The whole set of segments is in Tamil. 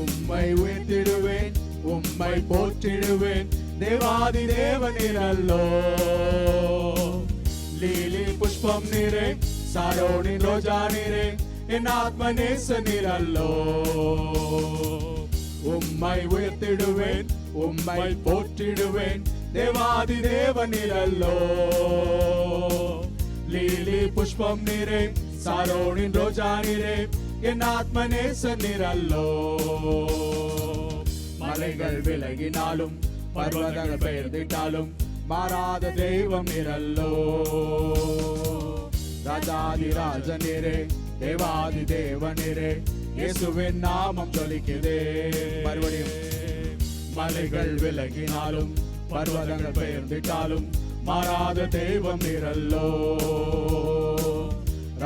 உம்மை உயர்த்திடுவேன் உம்மை போற்றிடுவேன். தேவாதி தேவனிரல்லோ லீலி புஷ்பம் நீரே சாரோனின் ரோஜா நீரே என் ஆத்ம நேசனிரல்லோ உம்மை உயர்த்திடுவேன் உம்மை போற்றிடுவேன். தேவாதி தேவனிரல்லோ லீலி புஷ்பம் நீரே சாரோனின் ரோஜா என் ஆத்ம நேசனிரல்லோ மலைகள் விலகினாலும் பர்வதங்கள் பெயர்ந்திட்டாலும் மாறாத தெய்வம் நிரல்லோ ராஜாதி ராஜனிரே தேவாதி தேவனிரே இயேசுவின் நாமம் ஜொலிக்குதே மறுபடியும் மலைகள் விலகினாலும் பர்வதங்கள் பெயர்ந்திட்டாலும் மாறாத தெய்வம் நிரல்லோ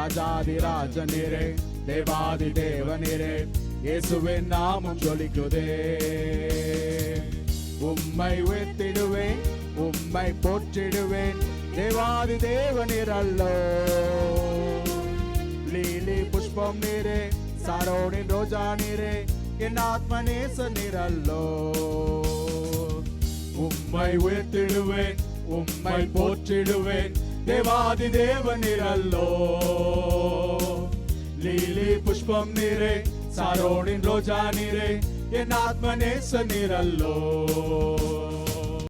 ராஜாதிராஜனிரே தேவாதி தேவனிரே இயேசுவின் நாமம் ஜொலிக்குதே. உம்மை உயர்த்திடுவேன் உம்மை போற்றிடுவேன் தேவாதி தேவனிரல்லோ லீலி புஷ்பம் நீரே சாரோனின் ரோஜா நீரே என் ஆத்ம நேச நிரல்லோ உம்மை உயர்த்திடுவேன் உம்மை போற்றிடுவேன் தேவாதி தேவனிரல்லோ லீலி புஷ்பம் நீரே சாரோனின் ரோஜா நீரே என் ஆத்ம நேச நிரல்லோ